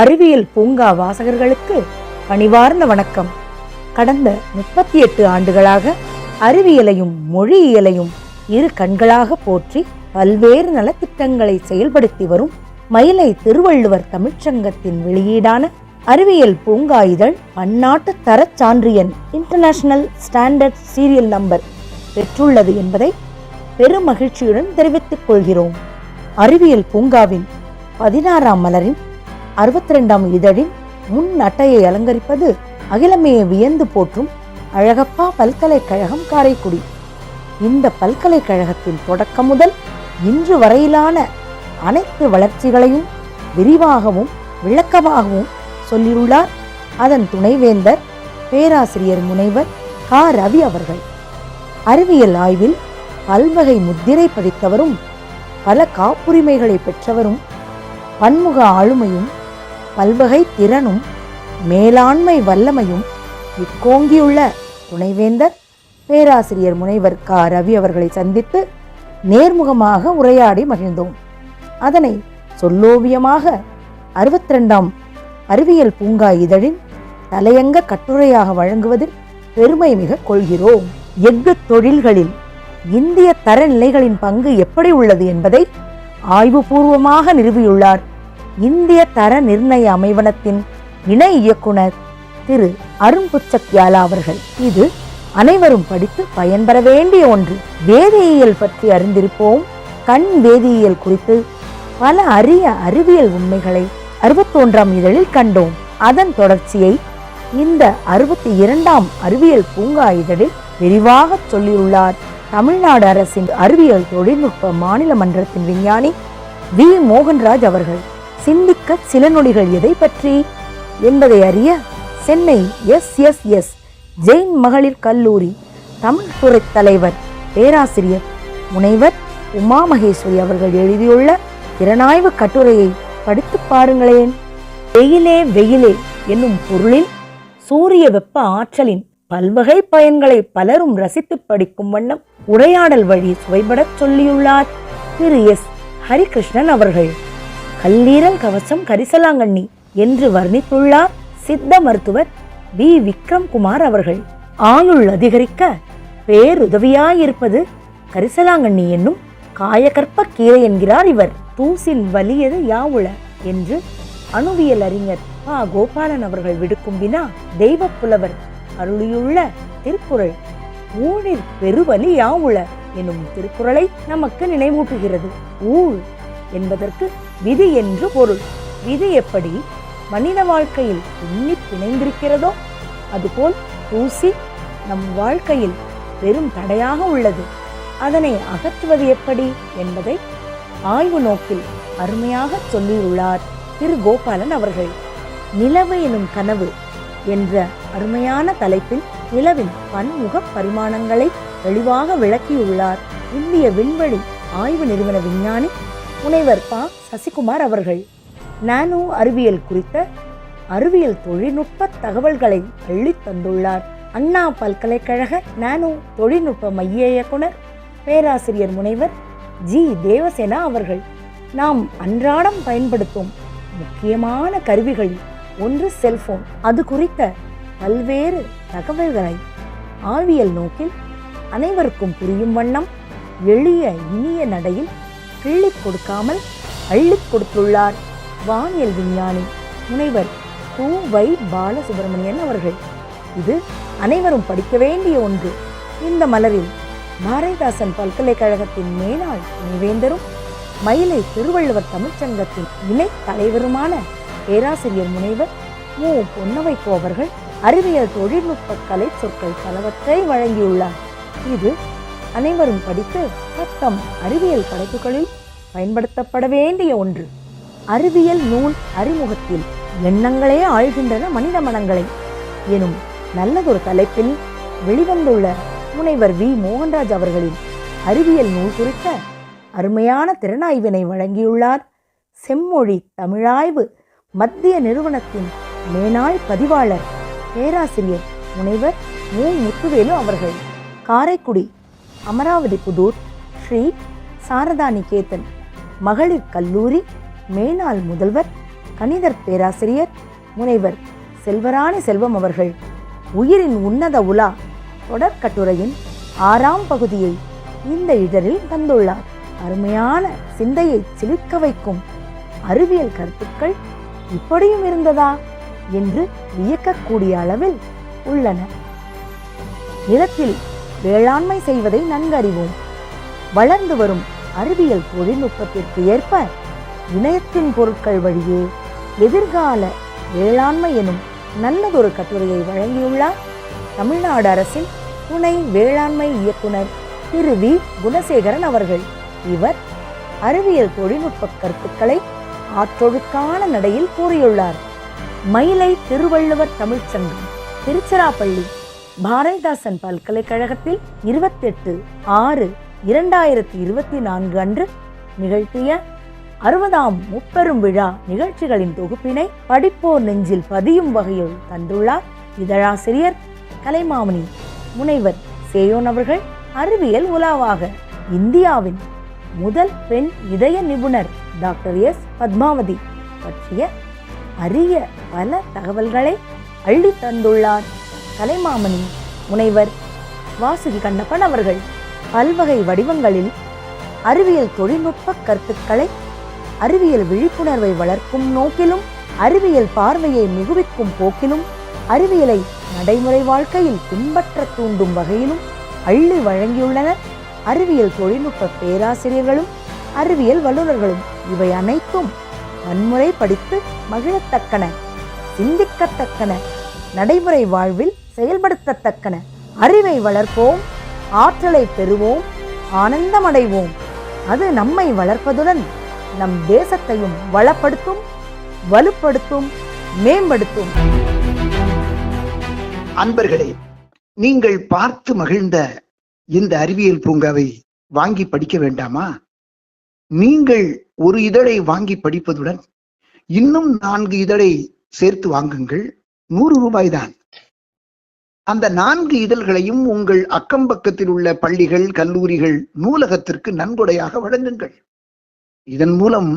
அறிவியல் பூங்கா வாசகர்களுக்கு பணிவார்ந்த வணக்கம். கடந்த முப்பத்தி எட்டு ஆண்டுகளாக அறிவியலையும் மொழியியலையும் இரு கண்களாக போற்றி பல்வேறு நலத்திட்டங்களை செயல்படுத்தி வரும் மயிலை திருவள்ளுவர் தமிழ்ச்சங்கத்தின் வெளியீடான அறிவியல் பூங்கா இதழ் பன்னாட்டு தரச் சான்றியன் இன்டர்நேஷனல் ஸ்டாண்டர்ட் சீரியல் நம்பர் பெற்றுள்ளது என்பதை பெரும் மகிழ்ச்சியுடன் தெரிவித்துக் கொள்கிறோம். அறிவியல் பூங்காவின் பதினாறாம் மலரின் அறுபத்தி ரெண்டாம் இதழின் முன் அட்டையை அலங்கரிப்பது அகிலமையை வியந்து போற்றும் அழகப்பா பல்கலைக்கழகம் காரைக்குடி. இந்த பல்கலைக்கழகத்தின் தொடக்கம் முதல் இன்று வரையிலான அனைத்து வளர்ச்சிகளையும் விரிவாகவும் விளக்கமாகவும் சொல்லியுள்ளார் அதன் துணைவேந்தர் பேராசிரியர் முனைவர் கா. ரவி அவர்கள். அறிவியல் ஆய்வில் பல்வகை முத்திரை பதித்தவரும் பல காப்புரிமைகளை பெற்றவரும் பன்முக ஆளுமையும் பல்வகை திறனும் மேலாண்மை வல்லமையும் இக்கோங்கியுள்ள துணைவேந்தர் பேராசிரியர் முனைவர் க. ரவி அவர்களை சந்தித்து நேர்முகமாக உரையாடி மகிழ்ந்தோம். அதனை சொல்லோவியமாக அறுபத்தி ரெண்டாம் அறிவியல் பூங்கா இதழின் தலையங்க கட்டுரையாக வழங்குவதில் பெருமை மிக கொள்கிறோம். எஃகு தொழில்களில் இந்திய தரநிலைகளின் பங்கு எப்படி உள்ளது என்பதை ஆய்வுபூர்வமாக நிறுவியுள்ளார் இந்திய தர நிர்ணய அமைவனத்தின் இணை இயக்குனர் திரு அருண் புச்சக்யாலா அவர்கள். இது அனைவரும் படித்து பயன்பெற வேண்டிய ஒன்று. வேதியியல் பற்றி அறிந்திருப்போம். கண் வேதியியல் குறித்து பல அரிய அறிவியல் உண்மைகளை அறுபத்தொன்றாம் இதழில் கண்டோம். அதன் தொடர்ச்சியை இந்த அறுபத்தி இரண்டாம் அறிவியல் பூங்கா இதழில் விரிவாக சொல்லியுள்ளார். தமிழ்நாடு அரசின் அறிவியல் தொழில்நுட்ப மாநில மன்றத்தின் விஞ்ஞானி வி. மோகன்ராஜ் அவர்கள். சிந்திக்க சில நொடிகள் எதை பற்றி? என்பதை அறிய Chennai S S S Jain மகளிர் கல்லூரி தமிழ் துறை தலைவர் பேராசிரியர் முனைவர் உமா மகேஸ்வரி அவர்கள் எழுதியுள்ள திறனாய்வு கட்டுரையை படித்து பாருங்களேன். வெயிலே வெயிலே என்னும் பொருளில் சூரிய வெப்ப ஆற்றலின் பல்வகை பயன்களை பலரும் ரசித்து படிக்கும் வண்ணம் உரையாடல் வழி சுவைபடச் சொல்லியுள்ளார் திரு எஸ். ஹரிகிருஷ்ணன் அவர்கள். கல்லீரல் கவசம் கரிசலாங்கண்ணி என்று வர்ணித்துள்ளார் சித்த மருத்துவர் வி. விக்ரம் குமார் அவர்கள். ஆயுள் அதிகரிக்க பேருதவியாயிருப்பது கரிசலாங்கண்ணி என்னும் காயகற்ப கீரை என்கிறார் இவர். தூசில் வலியது யாவுள என்று அணுவியல் அறிஞர் பா. கோபாலன் அவர்கள் விடுக்கும் வினா தெய்வ புலவர் அருளியுள்ள திருக்குறள். ஊழிற் பெருவலி யாவுள எனும் திருக்குறளை நமக்கு நினைவூட்டுகிறது. ஊழ் என்பதற்கு விதி என்று பொருள். விதி எப்படி மனித வாழ்க்கையில் பின்னி பிணைந்திருக்கிறதோ அதுபோல் தூசி நம் வாழ்க்கையில் பெரும் தடையாக உள்ளது. அதனை அகற்றுவது எப்படி என்பதை ஆய்வு நோக்கில் அருமையாக சொல்லியுள்ளார் திரு கோபாலன் அவர்கள். நிலவு எனும் கனவு என்ற அருமையான தலைப்பில் நிலவின் பன்முக பரிமாணங்களை தெளிவாக விளக்கியுள்ளார். இந்திய விண்வெளி ஆய்வு நிறுவன விஞ்ஞானி முனைவர் ப. சசிகுமார் அவர்கள். நானோ அறிவியல் குறித்த அறிவியல் தொழில்நுட்ப தகவல்களை அள்ளித் தந்துள்ளார். அண்ணா பல்கலைக்கழக நானோ தொழில்நுட்ப மைய இயக்குனர் பேராசிரியர் முனைவர் ஜி. தேவசேனா அவர்கள். நாம் அன்றாடம் பயன்படுத்தும் முக்கியமான கருவிகளில் ஒன்று செல்போன். அது குறித்த பல்வேறு தகவல்களை ஆவியல் நோக்கில் அனைவருக்கும் புரியும் வண்ணம் எளிய இனிய நடையில் கிள்ளி கொடுக்காமல் அள்ளிக் கொடுத்துள்ளார். வானியல் விஞ்ஞானி முனைவர் கு. வை. பாலசுப்ரமணியன் அவர்கள். இது அனைவரும் படிக்க வேண்டிய ஒன்று. இந்த மலரில் பாரதிதாசன் பல்கலைக்கழகத்தின் மேலாள் துணைவேந்தரும் மயிலை திருவள்ளுவர் தமிழ்ச்சங்கத்தின் இணை தலைவருமான பேராசிரியர் முனைவர் மு. பொன்னவைக்கோ அவர்கள் அறிவியல் தொழில்நுட்ப கலை சொற்கள் பலவற்றை வழங்கியுள்ளார். இது அனைவரும் படித்து தத்தம் அறிவியல் படைப்புகளில் பயன்படுத்தப்பட வேண்டிய ஒன்று. அறிவியல் நூல் அறிமுகத்தில் எண்ணங்களே ஆழ்கின்றன மனித மனங்களை. எனும் நல்லதொரு தலைப்பில் வெளிவந்துள்ள முனைவர் வி. மோகன்ராஜ் அவர்களின் அறிவியல் நூல் குறித்த அருமையான திறனாய்வினை வழங்கியுள்ளார். செம்மொழி தமிழாய்வு மத்திய நிறுவனத்தின் மேனாள் பதிவாளர் பேராசிரியர் முனைவர் மு. முத்துவேலு அவர்கள். காரைக்குடி அமராவதி புதூர் ஸ்ரீ சாரதா நிகேதன் மகளிர் கல்லூரி மேனாள் முதல்வர் கணிதர் பேராசிரியர் முனைவர் செல்வராணி செல்வம் அவர்கள். உயிரின் உன்னத உலா தொடர் கட்டுரையின் ஆறாம் பகுதியை இந்த இதழில் தந்துள்ளார். அருமையான சிந்தையை சிலிர்க்க வைக்கும் அறிவியல் கருத்துக்கள் இப்படியும் இருந்ததா என்று வியக்கக்கூடிய அளவில் உள்ளன. நிலத்தில் வேளாண்மை செய்வதை நன்கறிவோம். வளர்ந்து வரும் அறிவியல் தொழில்நுட்பத்திற்கு ஏற்ப இணையத்தின் பொருட்கள் வழியே எதிர்கால வேளாண்மை எனும் நல்லதொரு கட்டுரையை வழங்கியுள்ளார். தமிழ்நாடு அரசின் துணை வேளாண்மை இயக்குனர் திரு வி. குணசேகரன் அவர்கள். இவர் அறிவியல் தொழில்நுட்ப கருத்துக்களை ஆற்றொழுக்கான நடையில் கூறியுள்ளார். மயிலை திருவள்ளுவர் தமிழ்ச்சங்கம் திருச்சிராப்பள்ளி பாரதிதாசன் பல்கலைக்கழகத்தில் இருபத்தெட்டு ஆறு இரண்டாயிரத்தி இருபத்தி நான்கு அன்று நிகழ்த்திய அறுபதாம் முப்பெரும் விழா நிகழ்ச்சிகளின் தொகுப்பினை படிப்போர் நெஞ்சில் பதியும் வகையில் தந்துள்ளார் இதழாசிரியர் கலைமாமணி. முனைவர் சேயோன் அவர்கள் அறிவியல் உலாவாக இந்தியாவின் முதல் பெண் இதய நிபுணர் டாக்டர் எஸ். பத்மாவதி பற்றிய அரிய பல தகவல்களை அள்ளி தந்துள்ளார் கலைமாமணி. முனைவர் வாசுகி கண்ணப்பன் அவர்கள். பல்வகை வடிவங்களில் அறிவியல் தொழில்நுட்ப கருத்துக்களை அறிவியல் விழிப்புணர்வை வளர்க்கும் நோக்கிலும் அறிவியல் பார்வையை மிகுவிக்கும் போக்கிலும் அறிவியலை நடைமுறை வாழ்க்கையில் பின்பற்ற தூண்டும் வகையிலும் அள்ளி வழங்கியுள்ளனர் அறிவியல் தொழில்நுட்ப பேராசிரியர்களும் அறிவியல் வல்லுநர்களும். இவை அனைத்தும் வன்முறை படித்து மகிழத்தக்கன சிந்திக்கத்தக்கன நடைமுறை வாழ்வில் செயல்படுத்தத்தக்கன. அறிவை வளர்ப்போம். ஆற்றலை பெறுவோம் ஆனந்தமடைவோம். அது நம்மை வளர்ப்பதுடன் நம் தேசத்தையும் வளப்படுத்தும் வலுப்படுத்தும் மேம்படுத்தும். அன்பர்களே நீங்கள் பார்த்து மகிழ்ந்த இந்த அறிவியல் பூங்காவை வாங்கி படிக்க வேண்டாமா? நீங்கள் ஒரு இதழை வாங்கி படிப்பதுடன் இன்னும் நான்கு இதழை சேர்த்து வாங்குங்கள். நூறு ரூபாய் தான் அந்த நான்கு இதழ்களையும் உங்கள் அக்கம் பக்கத்தில் உள்ள பள்ளிகள் கல்லூரிகள் நூலகத்திற்கு நன்கொடையாக வழங்குங்கள். இதன் மூலம்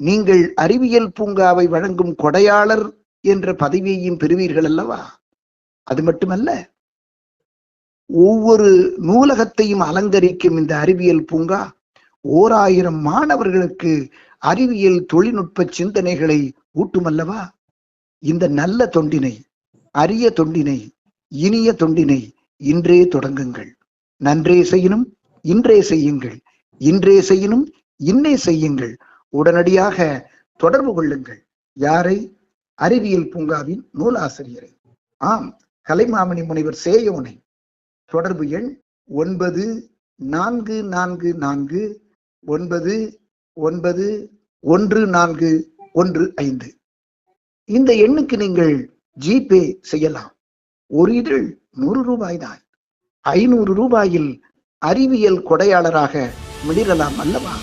நீங்கள் அறிவியல் பூங்காவை வழங்கும் கொடையாளர் என்ற பதவியையும் பெறுவீர்கள் அல்லவா? அது மட்டுமல்ல ஒவ்வொரு நூலகத்தையும் அலங்கரிக்கும் இந்த அறிவியல் பூங்கா ஓர் ஆயிரம் மாணவர்களுக்கு அறிவியல் தொழில்நுட்ப சிந்தனைகளை ஊட்டுமல்லவா? இந்த நல்ல தொண்டினை அரிய தொண்டினை இனிய தொண்டினை இன்றே தொடங்குங்கள். நன்றே செய்யணும் இன்றே செய்யுங்கள். இன்றே செய்யணும் இன்னே செய்யுங்கள். உடனடியாக தொடர்பு கொள்ளுங்கள். யாரை? அறிவியல் பூங்காவின் நூலாசிரியரை. ஆம் கலைமாமணி முனைவர் சேயோனை. தொடர்பு எண் ஒன்பது நான்கு நான்கு நான்கு ஒன்பது ஒன்பது ஒன்று நான்கு ஒன்று ஐந்து. இந்த எண்ணுக்கு நீங்கள் ஜிபே செய்யலாம். ஒரு இதழ் நூறு ரூபாய் தான் ஐநூறு ரூபாயில் அறிவியல் கொடையாளராக மிளிரலாம் அல்லவா?